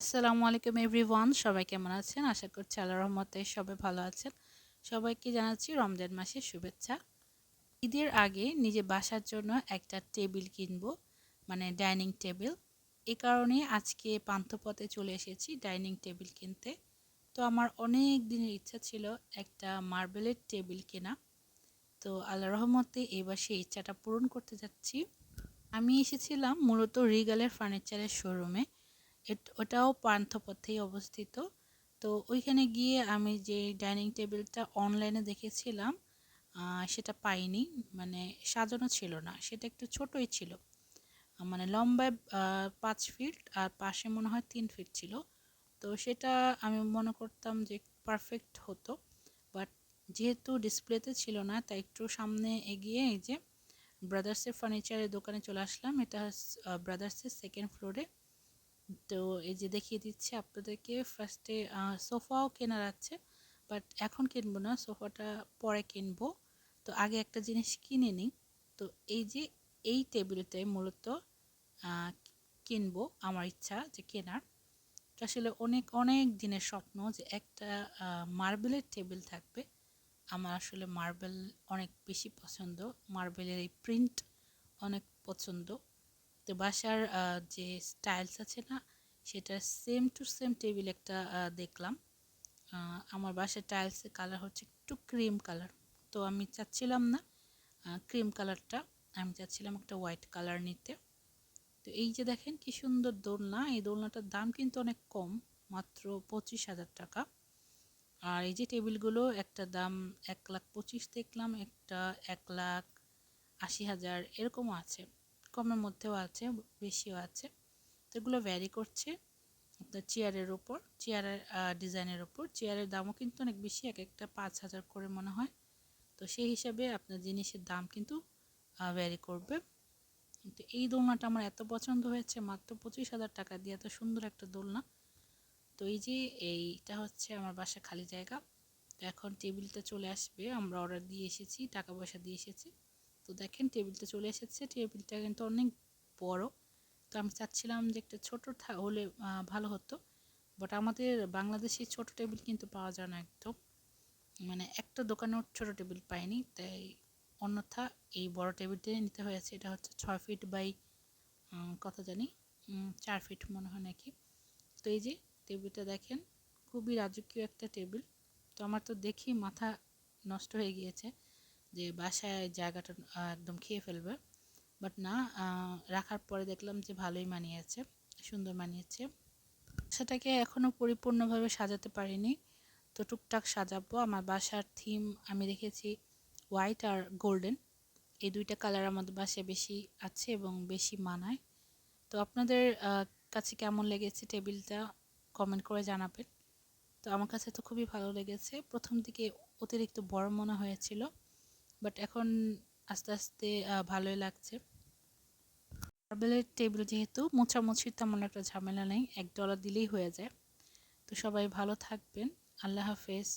আসসালামু আলাইকুম এভরিওয়ান, সবাই কেমন আছেন? আশা করছি আল্লাহ রহমতে সবাই ভালো আছেন। সবাইকে জানাচ্ছি রমজান মাসের শুভেচ্ছা। ঈদের আগে নিজে বাসার জন্য একটা টেবিল কিনবো মানে ডাইনিং টেবিল। এ কারণে আজকে পান্থপথে চলে এসেছি ডাইনিং টেবিল কিনতে। তো আমার অনেক দিনের ইচ্ছা ছিল একটা মার্বেলের টেবিল কেনা। তো আল্লাহ রহমতে এবার সেই ইচ্ছাটা পূরণ করতে যাচ্ছি। আমি এসেছিলাম মূলত রিগালের ফার্নিচারের শোরুমে। ওটাও পান্থপথেই অবস্থিত। তো ওইখানে গিয়ে আমি যে ডাইনিং টেবিলটা অনলাইনে দেখেছিলাম সেটা পাইনি। মানে সাজানো ছিল না, সেটা একটু ছোটই ছিল। মানে লম্বায় পাঁচ ফিট আর পাশে মনে হয় তিন ফিট ছিল। তো সেটা আমি মনে করতাম যে পারফেক্ট হতো। বাট যেহেতু ডিসপ্লেতে ছিল না, তাই একটু সামনে এগিয়ে এই যে ব্রাদার্সের ফার্নিচারের দোকানে চলে আসলাম। এটা ব্রাদার্সের সেকেন্ড ফ্লোরে। তো এই যে দেখিয়ে দিচ্ছি আপনাদেরকে ফার্স্টে সোফাও কেনার আছে বাট এখন কিনবো না, সোফাটা পরে কিনবো। তো আগে একটা জিনিস কিনে নিই। তো এই যে এই টেবিলটাই মূলত কিনবো আমার ইচ্ছা যে কেনার। আসলে অনেক অনেক দিনের স্বপ্ন যে একটা মার্বেলের টেবিল থাকবে। আমার আসলে মার্বেল অনেক বেশি পছন্দ। মার্বেলের এই প্রিন্ট অনেক পছন্দ। তো বাসার যে স্টাইলস আছে না, সেটা সেম টু সেম টেবিল একটা দেখলাম। আমার বাসার টাইলসের কালার হচ্ছে একটু ক্রিম কালার তো আমি চাচ্ছিলাম না ক্রিম কালারটা আমি চাচ্ছিলাম একটা হোয়াইট কালার নিতে। তো এই যে দেখেন কি সুন্দর দোলনা, এই দোলনাটার দাম কিন্তু অনেক কম, মাত্র পঁচিশ হাজার টাকা। আর এই যে টেবিলগুলো একটা দাম এক লাখ পঁচিশ দেখলাম, একটা এক লাখ আশি হাজার, এরকমও আছে। কমের মধ্যেও আছে, বেশিও আছে। তো এগুলো ভ্যারি করছে আপনার চেয়ারের ওপর চেয়ারের ডিজাইনের ওপর চেয়ারের দামও কিন্তু অনেক বেশি, এক একটা পাঁচ হাজার করে মনে হয়। তো সেই হিসাবে আপনার জিনিসের দাম কিন্তু ভ্যারি করবে। কিন্তু এই দোলনাটা আমার এত পছন্দ হয়েছে, মাত্র পঁচিশ হাজার টাকা দিয়ে, এত সুন্দর একটা দোলনা। তো এই যে এইটা হচ্ছে আমার বাসা খালি জায়গা। তো এখন টেবিলটা চলে আসবে, আমরা অর্ডার দিয়ে এসেছি, টাকা পয়সা দিয়ে এসেছি। তো দেখেন টেবিলটা চলে এসেছে। টেবিলটা কিন্তু অনেক বড়। তো আমি চাচ্ছিলাম যে একটা ছোটো হলে ভালো হতো। বাট আমাদের বাংলাদেশে ছোট টেবিল কিন্তু পাওয়া যায় না একদম। মানে একটা দোকানেও ছোট টেবিল পাইনি। তাই অন্যথা এই বড় টেবিলটাই নিতে হয়েছে। এটা হচ্ছে ছয় ফিট বাই কত জানি? চার ফিট মনে হয় নাকি। তো এই যে টেবিলটা দেখেন, খুবই রাজকীয় একটা টেবিল। তো আমার তো দেখি মাথা নষ্ট হয়ে গিয়েছে। যে বাসায় জায়গাটা একদম খেয়ে ফেলবে। বাট না রাখার পরে দেখলাম যে ভালোই মানিয়েছে, সুন্দর মানিয়েছে। সেটাকে এখনও পরিপূর্ণভাবে সাজাতে পারিনি। তো টুকটাক সাজাবো। আমার বাসার থিম আমি রেখেছি হোয়াইট আর গোল্ডেন এই দুইটা কালার আমাদের বাসায় বেশি আছে এবং বেশি মানায়। তো আপনাদের কাছে কেমন লেগেছে টেবিলটা? কমেন্ট করে জানাবেন। তো আমার কাছে তো খুবই ভালো লেগেছে। প্রথম দিকে অতিরিক্ত বড় মনে হয়েছিল। বাট এখন আস্তে আস্তে ভালোই লাগছে। মার্বেলের টেবিল যেহেতু মোছামুছির তেমন একটা ঝামেলা নেই, এক ডলার দিলেই হয়ে যায়। তো সবাই ভালো থাকবেন। আল্লাহ হাফেজ।